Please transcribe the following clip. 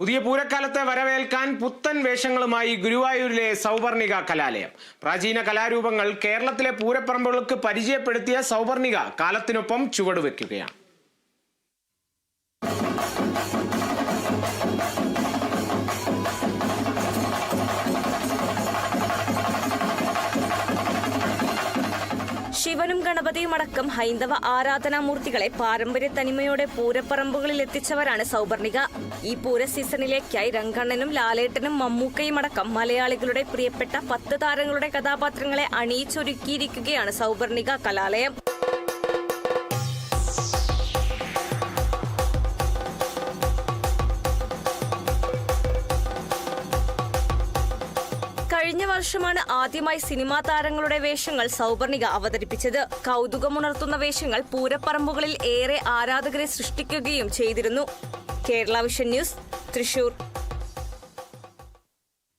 പുതിയ പൂരക്കാലത്തെ വരവേൽക്കാൻ പുത്തൻ വേഷങ്ങളുമായി ഗുരുവായൂരിലെ സൗവർണിക കലാലയം. പ്രാചീന കലാരൂപങ്ങൾ കേരളത്തിലെ പൂരപ്പറമ്പുകൾക്ക് പരിചയപ്പെടുത്തിയ സൗവർണിക കാലത്തിനൊപ്പം ചുവടുവെക്കുകയാണ്. ശിവനും ഗണപതിയും അടക്കം ഹൈന്ദവ ആരാധനാമൂർത്തികളെ പാരമ്പര്യ തനിമയോടെ പൂരപ്പറമ്പുകളിൽ എത്തിച്ചവരാണ് സൗപർണിക. ഈ പൂര സീസണിലേക്കായി രംഗണ്ണനും ലാലേട്ടനും മമ്മൂക്കയും അടക്കം മലയാളികളുടെ പ്രിയപ്പെട്ട പത്ത് താരങ്ങളുടെ കഥാപാത്രങ്ങളെ അണിയിച്ചൊരുക്കിയിരിക്കുകയാണ് സൗപർണിക കലാലയം. കഴിഞ്ഞ വർഷമാണ് ആദ്യമായി സിനിമാ താരങ്ങളുടെ വേഷങ്ങൾ സൗവർണിക അവതരിപ്പിച്ചത്. കൗതുകമുണർത്തുന്ന വേഷങ്ങൾ പൂരപ്പറമ്പുകളിൽ ഏറെ ആരാധകരെ സൃഷ്ടിക്കുകയും ചെയ്തിരുന്നു. Kerala Vision News Thrissur.